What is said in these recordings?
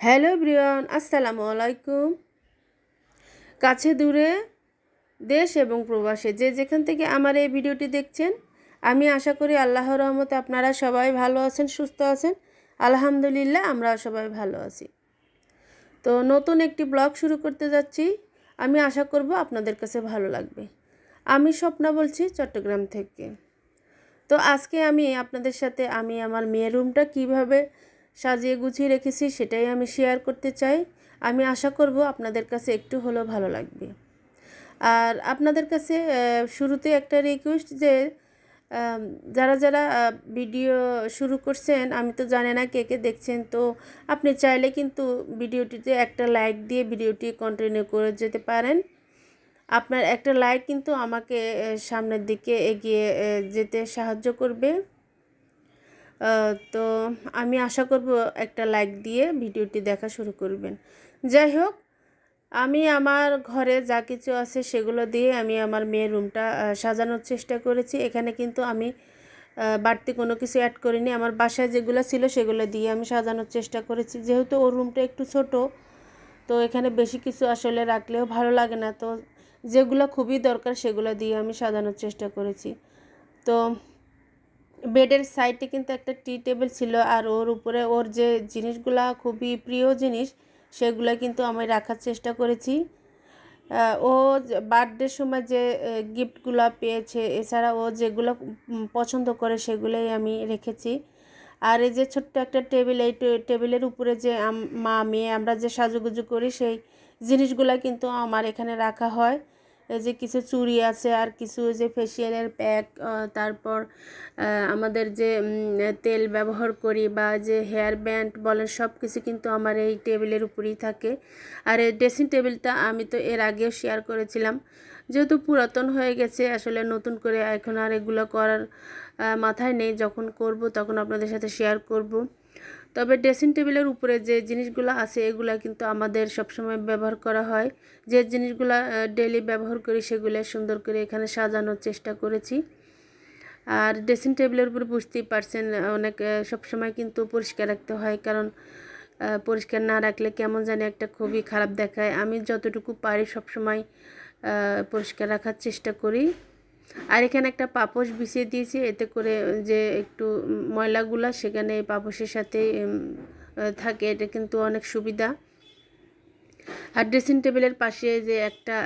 Hello Brian, আসসালামু আলাইকুম। কাছে দূরে দেশ এবং প্রবাসে যে যেখান থেকে আমার এই ভিডিওটি দেখছেন, আমি আশা করি আল্লাহর রহমতে আপনারা সবাই ভালো আছেন, সুস্থ আছেন। আলহামদুলিল্লাহ আমরা সবাই ভালো আছি। তো নতুন একটি ব্লগ শুরু করতে যাচ্ছি। আমি আশা করব আপনাদের কাছে ভালো লাগবে। আমি স্বপ্না বলছি চট্টগ্রাম থেকে। তো আজকে আমি আপনাদের সাথে, আমি আমার মেয়ের রুমটা কীভাবে সাজিয়ে গুছিয়ে রেখেছি, সেটাই আমি শেয়ার করতে চাই। আমি আশা করব আপনাদের কাছে একটু হলেও ভালো লাগবে। আর আপনাদের কাছে শুরুতে একটা রিকোয়েস্ট যে যারা যারা ভিডিও শুরু করছেন, আমি তো জানি না কে কে দেখছেন, তো আপনি চাইলে কিন্তু ভিডিওটিতে একটা লাইক দিয়ে ভিডিওটি কন্টিনিউ করে যেতে পারেন। আপনার একটা লাইক কিন্তু আমাকে সামনের দিকে এগিয়ে যেতে সাহায্য করবে। তো আমি আশা করব একটা লাইক দিয়ে ভিডিওটি দেখা শুরু করবেন। যাই হোক, আমি আমার ঘরে যা কিছু আছে সেগুলো দিয়ে আমি আমার মেয়ের রুমটা সাজানোর চেষ্টা করেছি। এখানে কিন্তু আমি বাড়তি কোনো কিছু অ্যাড করিনি। আমার বাসায় যেগুলো ছিল সেগুলো দিয়ে আমি সাজানোর চেষ্টা করেছি। যেহেতু ওর রুমটা একটু ছোট, তো এখানে বেশি কিছু আসলে রাখলেও ভালো লাগে না। তো যেগুলো খুবই দরকার সেগুলো দিয়ে আমি সাজানোর চেষ্টা করেছি। তো বেডের সাইডে কিন্তু একটা টি টেবিল ছিল আর ওর উপরে ওর যে জিনিসগুলা খুবই প্রিয় জিনিস, সেগুলো কিন্তু আমি রাখার চেষ্টা করেছি। ও বার্থডের সময় যে গিফটগুলো পেয়েছে, এছাড়া ও যেগুলো পছন্দ করে সেগুলোই আমি রেখেছি। আর এই যে ছোট্ট একটা টেবিল, এই টেবিলের উপরে যে মা, মেয়ে আমরা যে সাজুগুজু করি, সেই জিনিসগুলো কিন্তু আমার এখানে রাখা হয়। এই যে কিছু চুড়ি আছে আর কিছু যে ফেসিয়ালের প্যাক তারপর আমাদের যে তেল ব্যবহার করি বা যে হেয়ার ব্যান্ড বলেন সব কিছু কিন্তু আমার এই টেবিলের উপরেই থাকে। আর এই ড্রেসিং টেবিলটা আমি তো এর আগেও শেয়ার করেছিলাম। যেহেতু পুরাতন হয়ে গেছে, আসলে নতুন করে এখন আর এগুলো করার মাথায় নেই, যখন করব তখন আপনাদের সাথে শেয়ার করব। তবে ড্রেসিং টেবিলের উপরে যে জিনিসগুলো আছে, এগুলো কিন্তু আমাদের সবসময় ব্যবহার করা হয়। যে জিনিসগুলো ডেলি ব্যবহার করি, সেগুলো সুন্দর করে এখানে সাজানোর চেষ্টা করেছি। আর ড্রেসিং টেবিলের উপরে বুঝতেই পারছেন, অনেক সবসময় কিন্তু পরিষ্কার রাখতে হয়। কারণ পরিষ্কার না রাখলে কেমন জানি একটা খুবই খারাপ দেখায়। আমি যতটুকু পারি সবসময় পরিষ্কার রাখার চেষ্টা করি। আর এখানে একটা পাপোশ বিছিয়ে দিয়েছি, এতে করে যে একটু ময়লাগুলা সেখানে পাপোশের সাথে থাকে, এটা কিন্তু অনেক সুবিধা। আর ড্রেসিং টেবিলের পাশে যে একটা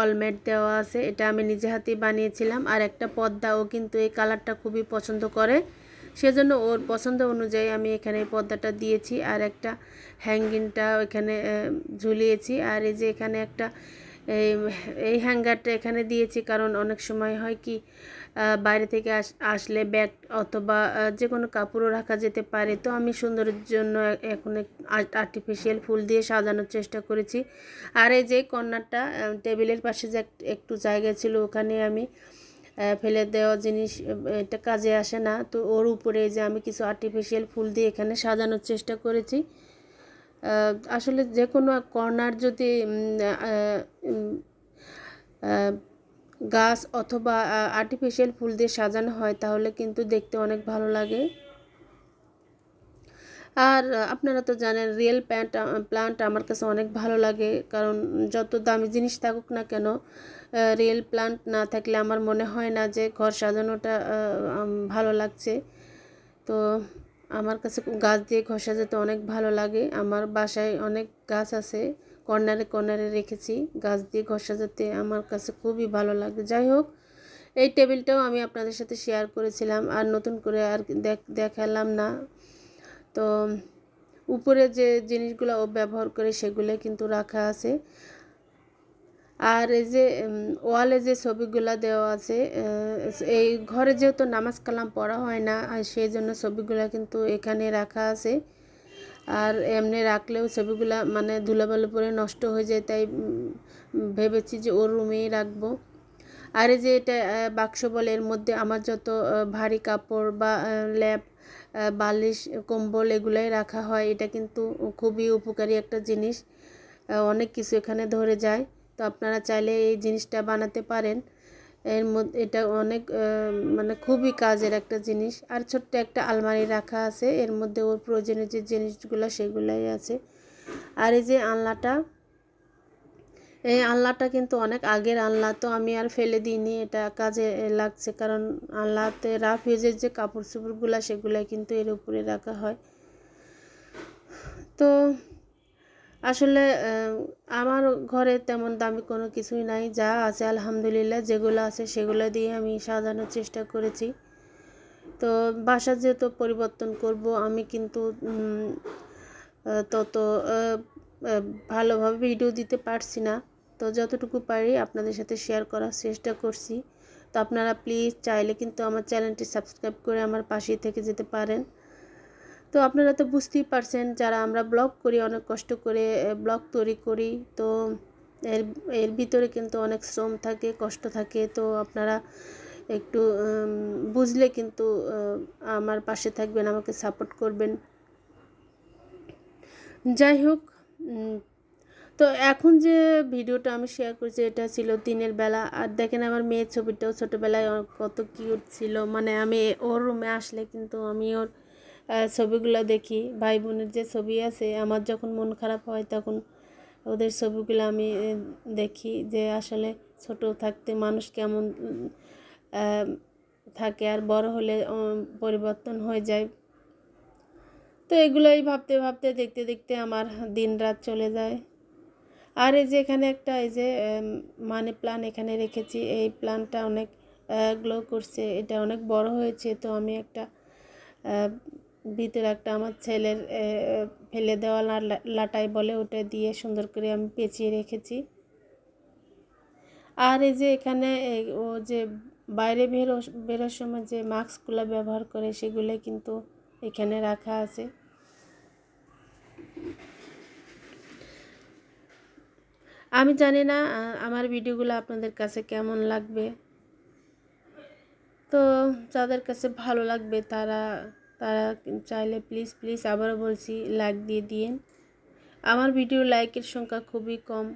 অলমেট দেওয়া আছে, এটা আমি নিজে হাতেই বানিয়েছিলাম। আর একটা পর্দাও কিন্তু এই কালারটা খুবই পছন্দ করে। সেজন্য ওর পছন্দ অনুযায়ী আমি এখানে পর্দাটা দিয়েছি। আর একটা হ্যাঙ্গিংটা এখানে ঝুলিয়েছি। আর এই যে এখানে একটা এই এই হ্যাঙ্গারটা এখানে দিয়েছি। কারণ অনেক সময় হয় কি বাইরে থেকে আসলে ব্যাগ অথবা যে কোনো কাপড়ও রাখা যেতে পারে। তো আমি সুন্দরের জন্য এখন আর্টিফিশিয়াল ফুল দিয়ে সাজানোর চেষ্টা করেছি। আর এই যে কর্নারটা টেবিলের পাশে যে একটু জায়গা ছিল, ওখানে আমি ফেলে দেওয়া জিনিস এটা কাজে আসে না। তো ওর উপরে যে আমি কিছু আর্টিফিশিয়াল ফুল দিয়ে এখানে সাজানোর চেষ্টা করেছি। আসলে যে কোনো কর্নার যদি গাছ অথবা আর্টিফিশিয়াল ফুল দিয়ে সাজানো হয়, তাহলে কিন্তু দেখতে অনেক ভালো লাগে। আর আপনারা তো জানেন রিয়েল প্যান্ট প্লান্ট আমার কাছে অনেক ভালো লাগে, কারণ যত দামি জিনিস থাকুক না কেন রিয়েল প্লান্ট না থাকলে আমার মনে হয় না যে ঘর সাজানোটা ভালো লাগছে। তো আমার কাছে গাছ দিয়ে ঘষা যেতে অনেক ভালো লাগে। আমার বাসায় অনেক গাছ আছে, কর্নারে কর্নারে রেখেছি। গাছ দিয়ে ঘষা যেতে আমার কাছে খুবই ভালো লাগে। যাই হোক, এই টেবিলটাও আমি আপনাদের সাথে শেয়ার করেছিলাম, আর নতুন করে আর দেখালাম না। তো, উপরে যে জিনিসগুলো ও ব্যবহার করে সেগুলো কিন্তু রাখা আছে। আর এই যে ওয়ালে যে ছবিগুলো দেওয়া আছে এই ঘরে যেহেতু নামাজ কালাম পড়া হয় না, আর সেই জন্য ছবিগুলো কিন্তু এখানে রাখা আছে। আর এমনি রাখলেও ছবিগুলো মানে ধুলাবালু পরে নষ্ট হয়ে যায়, তাই ভেবেছি যে ওর রুমেই রাখব। আর এই যে এটা বাক্স বলে, এর মধ্যে আমার যত ভারী কাপড় বা ল্যাপ বালিশ, কম্বল এগুলোই রাখা হয়, এটা কিন্তু খুবই উপকারী একটা জিনিস। অনেক কিছু এখানে ধরে যায়। তো আপনারা চাইলে এই জিনিসটা বানাতে পারেন। এর মধ্যে এটা অনেক মানে খুবই কাজের একটা জিনিস। আর ছোট্ট একটা আলমারি রাখা আছে, এর মধ্যে ওর প্রয়োজনীয় যে জিনিসগুলো সেগুলাই আছে। আর এই যে আলনাটা, এই আলনাটা কিন্তু অনেক আগের আলনা, তো আমি আর ফেলে দিইনি, এটা কাজে লাগছে। কারণ আলনাতে রাফ ইউজের যে কাপড় চোপড়গুলো সেগুলো কিন্তু এর উপরে রাখা হয়। তো আসলে আমার ঘরে তেমন দামি কোনো কিছুই নাই, যা আছে আলহামদুলিল্লাহ, যেগুলো আছে সেগুলো দিয়ে আমি সাজানোর চেষ্টা করেছি। তো বাসা যেহেতু পরিবর্তন করব, আমি কিন্তু তত ভালোভাবে ভিডিও দিতে পারছি না। তো যতটুকু পারি আপনাদের সাথে শেয়ার করার চেষ্টা করছি। তো আপনারা প্লিজ চাইলে কিন্তু আমার চ্যানেলটি সাবস্ক্রাইব করে আমার পাশেই থেকে যেতে পারেন। তো আপনারা তো বুঝতেই পারছেন, যারা আমরা ব্লগ করি, অনেক কষ্ট করে ব্লগ তৈরি করি। তো এর এর ভিতরে কিন্তু অনেক শ্রম থাকে, কষ্ট থাকে। তো আপনারা একটু বুঝলে কিন্তু আমার পাশে থাকবেন, আমাকে সাপোর্ট করবেন। যাই হোক তো এখন যে ভিডিওটা আমি শেয়ার করছি, এটা ছিল দিনের বেলা। আর দেখেন আমার মেয়ের ছবিটাও ছোটোবেলায় কত কিউট ছিল। মানে আমি ওর রুমে আসলে কিন্তু আমি ওর ছবিগুলো দেখি ভাই বোনের যে ছবি আছে, আমার যখন মন খারাপ হয় তখন ওদের ছবিগুলো আমি দেখি যে আসলে ছোট থাকতে মানুষ কেমন থাকে আর বড় হলে পরিবর্তন হয়ে যায়। তো এগুলোই ভাবতে ভাবতে, দেখতে দেখতে আমার দিন রাত চলে যায়। আর এই যে এখানে একটা, এই যে মানি প্লান এখানে রেখেছি, এই প্লানটা অনেক গ্লো করছে, এটা অনেক বড় হয়েছে, তো আমি একটা ভিতরে একটা আমার ছেলের ফেলে দেওয়া লাটাই বলে ওটা দিয়ে সুন্দর করে আমি পেঁচিয়ে রেখেছি। আর এই যে এখানে ও যে বাইরে বেরো, বেরোর সময় যে মাস্কগুলো ব্যবহার করে সেগুলো কিন্তু এখানে রাখা আছে। আমি জানি না আমার ভিডিওগুলো আপনাদের কাছে কেমন লাগবে। তো যাদের কাছে ভালো লাগবে তারা তারা চাইলে প্লিজ প্লিজ আবারও বলছি লাইক দিয়ে দিয়েন। আমার ভিডিও লাইকের সংখ্যা খুবই কম।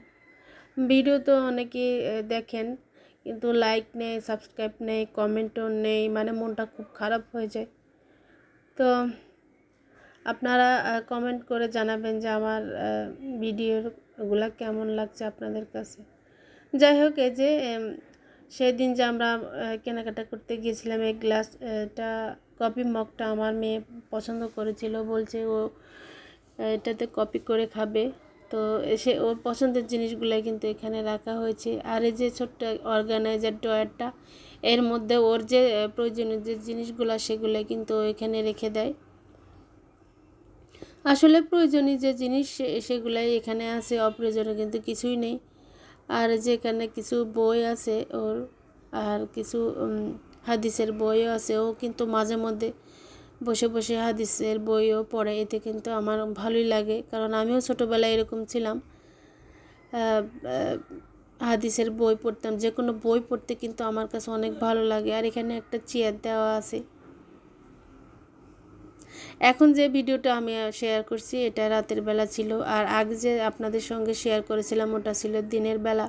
ভিডিও তো অনেকে দেখেন কিন্তু লাইক নেই সাবস্ক্রাইব নেই কমেন্টও নেই মানে মনটা খুব খারাপ হয়ে যায়। তো আপনারা কমেন্ট করে জানাবেন যে আমার ভিডিওগুলো কেমন লাগছে আপনাদের কাছে। যাই হোক এই যে এম, সেই দিন যে আমরা কেনাকাটা করতে গিয়েছিলাম এই গ্লাসটা কপি মগটা আমার মেয়ে পছন্দ করেছিল, বলছে ও, এটাতে কপি করে খাবে। তো এসে ওর পছন্দের জিনিসগুলো কিন্তু এখানে রাখা হয়েছে। আর এই যে ছোট্ট অর্গানাইজার ড্রয়ারটা, এর মধ্যে ওর যে প্রয়োজনীয় যে জিনিসগুলো সেগুলো কিন্তু এখানে রেখে দেয়। আসলে প্রয়োজনীয় যে জিনিস সেগুলাই এখানে আছে, অপ্রয়োজনীয় কিন্তু কিছুই নেই। আর যে এখানে কিছু বই আছে ওর, আর কিছু হাদিসের বইও আছে, ও কিন্তু মাঝে মধ্যে বসে বসে হাদিসের বইও পড়ে, এতে কিন্তু আমার ভালোই লাগে। কারণ আমিও ছোটোবেলায় এরকম ছিলাম। হাদিসের বই পড়তাম, যে কোনো বই পড়তে কিন্তু আমার কাছে অনেক ভালো লাগে। আর এখানে একটা চেয়ার দেওয়া আছে। এখন যে ভিডিওটা আমি শেয়ার করছি, এটা রাতের বেলা ছিল। আর আগে যে আপনাদের সঙ্গে শেয়ার করেছিলাম, ওটা ছিল দিনের বেলা।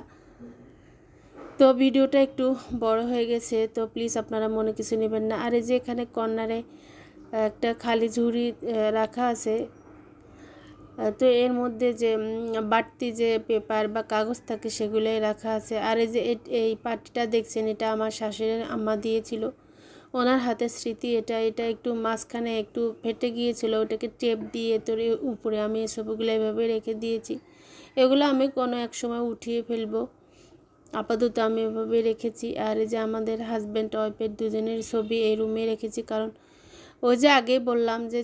তো ভিডিওটা একটু বড় হয়ে গেছে, তো প্লিজ আপনারা মনে কিছু নেবেন না। আর এই যে এখানে কর্নারে একটা খালি ঝুড়ি রাখা আছে তো এর মধ্যে যে বাড়তি যে পেপার বা কাগজ থাকে সেগুলোই রাখা আছে। আর এই যে এই পাটিটা দেখছেন, এটা আমার শাশুড়ির আম্মা দিয়েছিল। ওনার হাতের স্মৃতি এটা এটা একটু মাঝখানে একটু ফেটে গিয়েছিল, ওটাকে টেপ দিয়ে তোর উপরে আমি এসবগুলো এভাবে রেখে দিয়েছি। এগুলো আমি কোনো এক সময় উঠিয়ে ফেলব। আপাতত আমি এভাবে রেখেছি। আর এই যে আমাদের হাজব্যান্ড ওয়াইফের দুজনের ছবি এই রুমে রেখেছি। কারণ ওই যে আগেই বললাম যে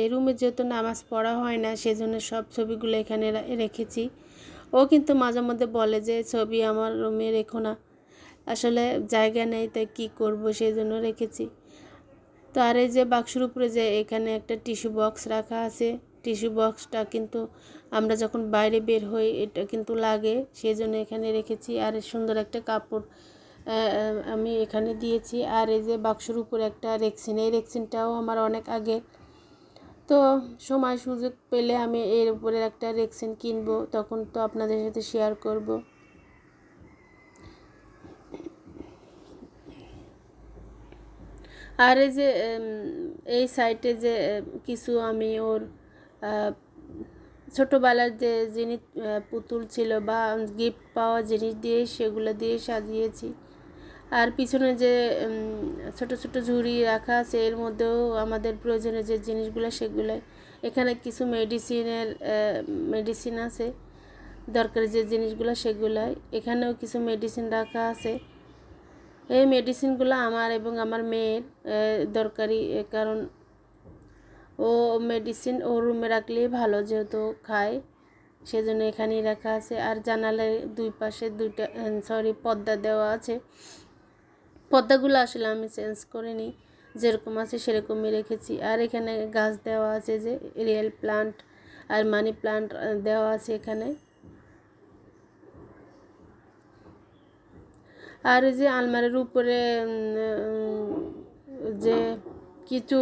এই রুমে যেহেতু নামাজ পড়া হয় না, সেজন্য সব ছবিগুলো এখানে রেখেছি। ও কিন্তু মাঝে মধ্যে বলে যে, ছবি আমার রুমে রেখো না। আসলে জায়গা নেই, তাই কী করব? সেই জন্য রেখেছি। তো আর এই যে বাক্সের উপরে যে এখানে একটা টিস্যু বক্স রাখা আছে টিস্যু বক্সটা কিন্তু আমরা যখন বাইরে বের হই, এটা কিন্তু লাগে। সেই জন্য এখানে রেখেছি। আর সুন্দর একটা কাপড় আমি এখানে দিয়েছি। আর এই যে বাক্সের উপরে একটা রেক্সিন, এই রেক্সিনটাও আমার অনেক আগে। তো সময় সুযোগ পেলে আমি এর উপরে একটা রেক্সিন কিনবো। তখন তো আপনাদের সাথে শেয়ার করব। আর এই যে এই সাইটে যে কিছু আমি ওর ছোটোবেলার যে জিনিস পুতুল ছিল বা গিফট পাওয়া জিনিস দিয়ে সেগুলো দিয়ে সাজিয়েছি। আর পিছনে যে ছোট ছোট ঝুড়ি রাখা আছে, এর মধ্যেও আমাদের প্রয়োজনীয় যে জিনিসগুলো সেগুলো। এখানে কিছু মেডিসিনের মেডিসিন আছে, দরকারি যে জিনিসগুলো সেগুলাই এখানেও কিছু মেডিসিন রাখা আছে। এই মেডিসিনগুলো আমার এবং আমার মেয়ের দরকারি কারণ ও মেডিসিন ও রুমে রাখলেই ভালো, যেহেতু খায়, সেজন্য এখানেই রাখা আছে। আর জানালার দুই পাশে দুইটা সরি পর্দা দেওয়া আছে। পর্দাগুলো আসলে আমি চেঞ্জ করিনি। যেরকম আছে সেরকমই রেখেছি। আর এখানে গাছ দেওয়া আছে যে রিয়েল প্লান্ট আর মানি প্লান্ট দেওয়া আছে এখানে। আর যে আলমারির উপরে যে কিছু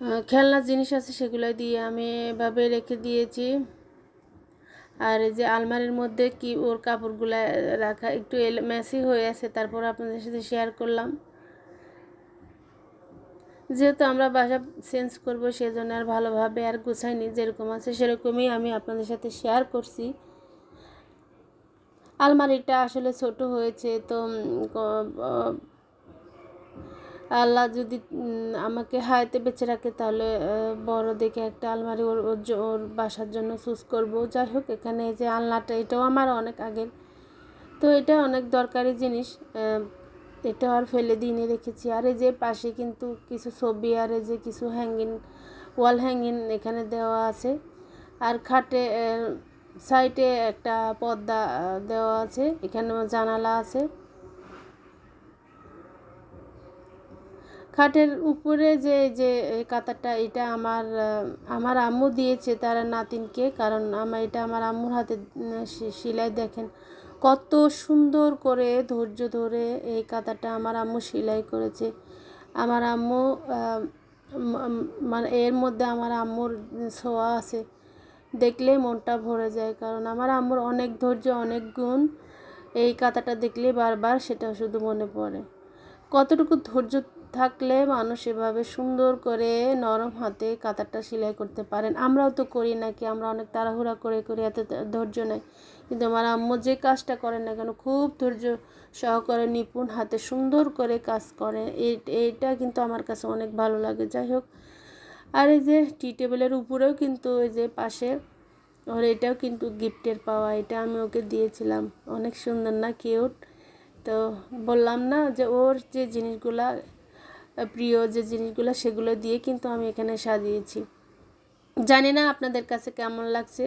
আহ, খেলনার জিনিস আছে সেগুলো দিয়ে আমি এভাবে রেখে দিয়েছি। আর যে আলমারির মধ্যে কি ওর কাপড়গুলা রাখা একটু মেসি হয়ে আছে তারপর আপনাদের সাথে শেয়ার করলাম। যেহেতু আমরা বাসা চেঞ্জ করব সেজন্য আর ভালোভাবে আর গুছাইনি যেরকম আছে সেরকমই আমি আপনাদের সাথে শেয়ার করছি। আলমারিটা আসলে ছোট হয়েছে তো আল্লাহ যদি আমাকে হায়াতে বেঁচে রাখে, তাহলে বড় দেখে একটা আলমারি ওর ওর ওর বাসার জন্য চুজ করব। যাই হোক, এখানে এই যে আলনাটা, এটাও আমার অনেক আগের। তো এটা অনেক দরকারি জিনিস এটা আর ফেলে দিনে রেখেছি। আর এই যে পাশে কিন্তু কিছু ছবি, আর এই যে কিছু হ্যাঙ্গিং ওয়াল হ্যাঙ্গিং এখানে দেওয়া আছে। আর খাটে সাইডে একটা পর্দা দেওয়া আছে। এখানেও জানালা আছে। খাটের উপরে যে যে কাতারটা, এটা আমার আমার আম্মু দিয়েছে তার নাতিনকে। কারণ আমার এটা আমার আম্মুর হাতে সেলাই দেখেন। কত সুন্দর করে ধৈর্য ধরে এই কাতারটা আমার আম্মু সেলাই করেছে। আমার আম্মু মানে এর মধ্যে আমার আম্মুর ছোঁয়া আছে। দেখলে মনটা ভরে যায়। কারণ আমার আম্মুর অনেক ধৈর্য, অনেক গুণ। এই কাতাটা দেখলে বারবার সেটা শুধু মনে পড়ে। কতটুকু ধৈর্য থাকলে মানুষ এভাবে সুন্দর করে নরম হাতে কাতারটা সেলাই করতে পারেন। আমরাও তো করি নাকি, আমরা অনেক তাড়াহুড়া করে করি, এত ধৈর্য নেই। কিন্তু আমার আম্মু যে কাজটা করেন না কেন, খুব ধৈর্য সহকারে নিপুণ হাতে সুন্দর করে কাজ করে। এই- এইটা কিন্তু আমার কাছে অনেক ভালো লাগে। যাই হোক, আর এই যে টি টেবিলের উপরেও কিন্তু ওই যে পাশে, ওর এটাও কিন্তু গিফটের পাওয়া, এটা আমি ওকে দিয়েছিলাম। অনেক সুন্দর না, কিউট। তো বললাম না যে ওর যে জিনিসগুলা প্রিয় যে জিনিসগুলো, সেগুলো দিয়ে কিন্তু আমি এখানে সাজিয়েছি। জানি না আপনাদের কাছে কেমন লাগছে।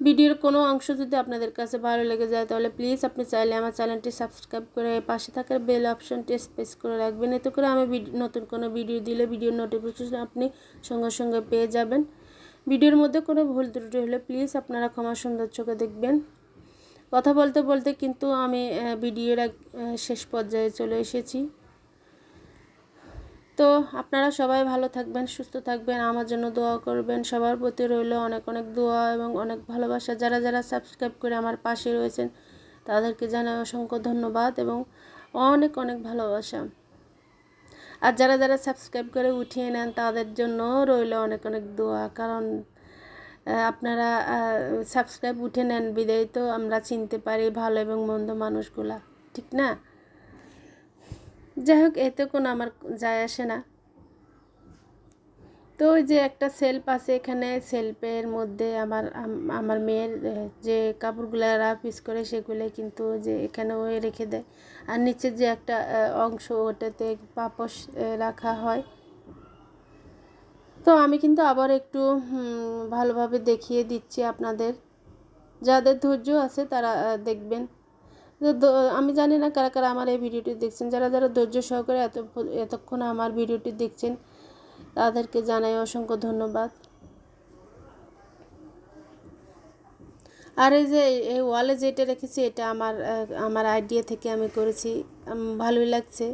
ভিডিওর কোনো অংশ যদি আপনাদের কাছে ভালো লেগে যায়, তাহলে প্লিজ আপনি চাইলে আমার চ্যানেলটি সাবস্ক্রাইব করে পাশে থাকার বেল অপশনটি স্পেস করে রাখবেন। এতে করে আমি নতুন কোনো ভিডিও দিলে ভিডিওর নোটিফিকেশন আপনি সঙ্গে সঙ্গে পেয়ে যাবেন। ভিডিওর মধ্যে কোনো ভুল ত্রুটি হলে প্লিজ আপনারা ক্ষমা সুন্দর চোখে দেখবেন। কথা বলতে বলতে কিন্তু আমি ভিডিওর শেষ পর্যায়ে চলে এসেছি। তো আপনারা সবাই ভালো থাকবেন, সুস্থ থাকবেন, আমার জন্য দোয়া করবেন। সবার প্রতি রইল অনেক অনেক দোয়া এবং অনেক ভালোবাসা। যারা যারা সাবস্ক্রাইব করে আমার পাশে রয়েছেন, তাদেরকে জানাই অসংখ্য ধন্যবাদ এবং অনেক অনেক ভালোবাসা। আর যারা যারা সাবস্ক্রাইব করে উঠিয়ে নেন, তাদের জন্য রইল অনেক অনেক দোয়া। কারণ আপনারা সাবস্ক্রাইব উঠে নেন বিদায়, তো আমরা চিনতে পারি ভালো এবং মন্দ মানুষগুলা। ঠিক না? যাই হোক এতে কোনো আমার যায় আসে না। তো ওই যে একটা সেলফ আছে এখানে সেলফের মধ্যে আমার আমার মেয়ের যে কাপড়গুলো পিস করে সেগুলো কিন্তু যে এখানে ওই রেখে দেয়। আর নিচে যে একটা অংশ ওটাতে পাপস রাখা হয়। তো আমি কিন্তু আবার একটু ভালোভাবে দেখিয়ে দিচ্ছি আপনাদের। যাদের ধৈর্য আছে তারা দেখবেন। আমি জানি না কারা কারা আমার এই ভিডিওটি দেখছেন। যারা যারা ধৈর্য সহকারে এত এতক্ষণ আমার ভিডিওটি দেখছেন, তাদেরকে জানাই অসংখ্য ধন্যবাদ। আর এই যে, এই ওয়ালে যেটা রেখেছি, এটা আমার আমার আইডিয়া থেকে আমি করেছি। ভালোই লাগছে।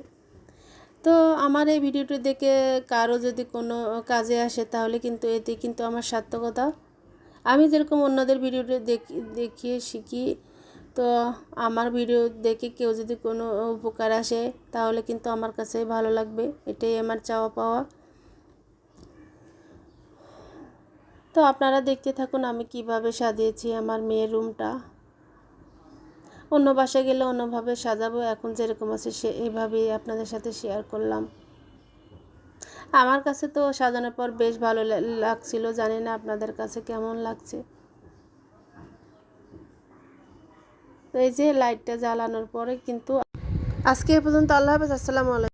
তো আমার এই ভিডিওটি দেখে কারও যদি কোনো কাজে আসে, তাহলে কিন্তু এতে কিন্তু আমার সার্থকতা। আমি যেরকম অন্যদের ভিডিওটি দেখি, দেখিয়ে শিখি তো আমার ভিডিও দেখে কেউ যদি কোনো উপকার আসে, তাহলে কিন্তু আমার কাছে ভালো লাগবে। এটাই আমার চাওয়া পাওয়া। তো আপনারা দেখতে থাকুন আমি কীভাবে সাজিয়েছি আমার মেয়ের রুমটা। অন্য বাসায় গেলে অন্যভাবে সাজাবো, এখন যেরকম আছে সে, এইভাবেই আপনাদের সাথে শেয়ার করলাম। আমার কাছে তো সাজানোর পর বেশ ভালো লাগছিল, জানি না আপনাদের কাছে কেমন লাগছে। তো এই যে লাইটটা জ্বালানোর পরে কিন্তু আজকে এ পর্যন্ত আল্লাহ হাফেজ আসসালামু আলাইকুম।